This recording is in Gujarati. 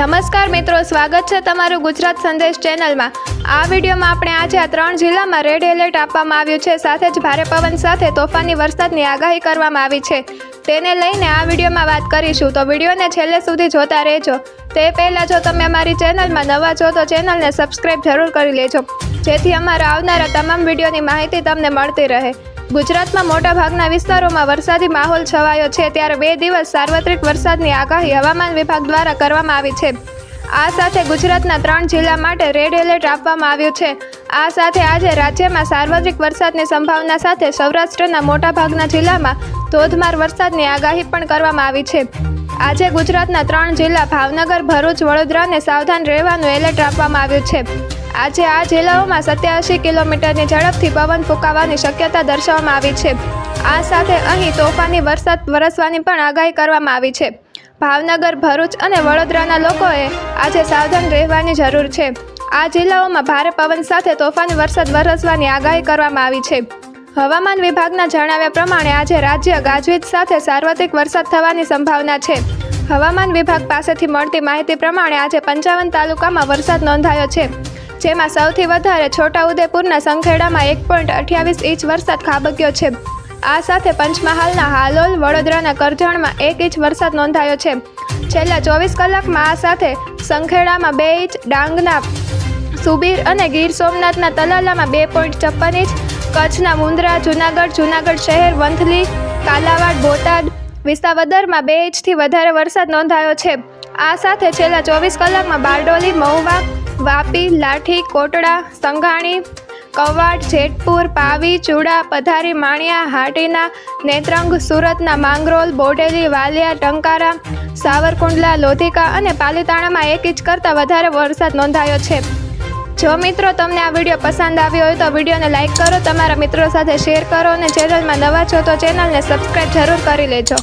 નમસ્કાર મિત્રો, સ્વાગત છે તમારું ગુજરાત સંદેશ ચેનલમાં. આ વિડીયોમાં આપણે આજે આ ત્રણ જિલ્લામાં રેડ એલર્ટ આપવામાં આવ્યું છે. સાથે જ ભારે પવન સાથે તોફાની વરસાદની આગાહી કરવામાં આવી છે. તેને લઈને આ વિડીયોમાં વાત કરીશું. તો વિડીયોને છેલ્લે સુધી જોતા રહેજો. તે પહેલાં જો તમે અમારી ચેનલમાં નવા છો, તો ચેનલને સબસ્ક્રાઈબ જરૂર કરી લેજો. જેથી અમારા આવનારા તમામ વિડીયોની માહિતી તમને મળતી રહે. ગુજરાતમાં મોટાભાગના વિસ્તારોમાં વરસાદી માહોલ છવાયો છે. ત્યારે બે દિવસ સાર્વત્રિક વરસાદની આગાહી હવામાન વિભાગ દ્વારા કરવામાં આવી છે. આ સાથે ગુજરાતના ત્રણ જિલ્લા માટે રેડ એલર્ટ આપવામાં આવ્યું છે. આ સાથે આજે રાજ્યમાં સાર્વત્રિક વરસાદની સંભાવના સાથે સૌરાષ્ટ્રના મોટાભાગના જિલ્લામાં ધોધમાર વરસાદની આગાહી પણ કરવામાં આવી છે. આજે ગુજરાતના ત્રણ જિલ્લા ભાવનગર, ભરૂચ, વડોદરાને સાવધાન રહેવાનું એલર્ટ આપવામાં આવ્યું છે. આજે આ જિલ્લાઓમાં સત્યાસી કિલોમીટરની ઝડપથી પવન ફૂંકાવાની શક્યતા દર્શાવવામાં આવી છે. આ સાથે અહીં તોફાની વરસાદ વરસવાની પણ આગાહી કરવામાં આવી છે. ભાવનગર, ભરૂચ અને વડોદરાના લોકોએ આજે સાવધાન રહેવાની જરૂર છે. આ જિલ્લાઓમાં ભારે પવન સાથે તોફાની વરસાદ વરસવાની આગાહી કરવામાં આવી છે. હવામાન વિભાગના જણાવ્યા પ્રમાણે આજે રાજ્ય ગાજવીજ સાથે સાર્વત્રિક વરસાદ થવાની સંભાવના છે. હવામાન વિભાગ પાસેથી મળતી માહિતી પ્રમાણે આજે પંચાવન તાલુકામાં વરસાદ નોંધાયો છે. જેમાં સૌથી વધારે છોટાઉદેપુરના સંખેડામાં એક પોઈન્ટ અઠ્યાવીસ ઇંચ વરસાદ ખાબક્યો છે. આ સાથે પંચમહાલના હાલોલ, વડોદરાના કરજણમાં એક ઇંચ વરસાદ નોંધાયો છે. છેલ્લા ચોવીસ કલાકમાં આ સાથે સંખેડામાં બે ઇંચ, ડાંગના સુબીર અને ગીર સોમનાથના તલાલામાં બે પોઈન્ટ છપ્પન ઇંચ, કચ્છના મુંદ્રા, જુનાગઢ જુનાગઢ શહેર, વંથલી, કાલાવાડ, બોટાદ વિસાવદરમાં બે ઇંચથી વધારે વરસાદ નોંધાયો છે. આ સાથે છેલ્લા ચોવીસ કલાકમાં બારડોલી, મહુવા વાપી, લાઠી, કોટડા, સંઘાણી, કવાડ, જેતપુર, પાવી, ચૂડા, પધારી, માણિયા, હાટીના, નેત્રંગ, સુરતના, માંગરોલ, બોડેલી, વાલિયા, ટંકારા, સાવરકુંડલા લોધિકા અને પાલીતાણામાં એક ઇંચ કરતાં વધારે વરસાદ નોંધાયો છે. જો મિત્રો તમને આ વીડિયો પસંદ આવ્યો હોય તો વિડીયોને લાઇક કરો, તમારા મિત્રો સાથે શેર કરો અને ચેનલમાં નવા છો તો ચેનલને સબસ્ક્રાઈબ જરૂર કરી લેજો.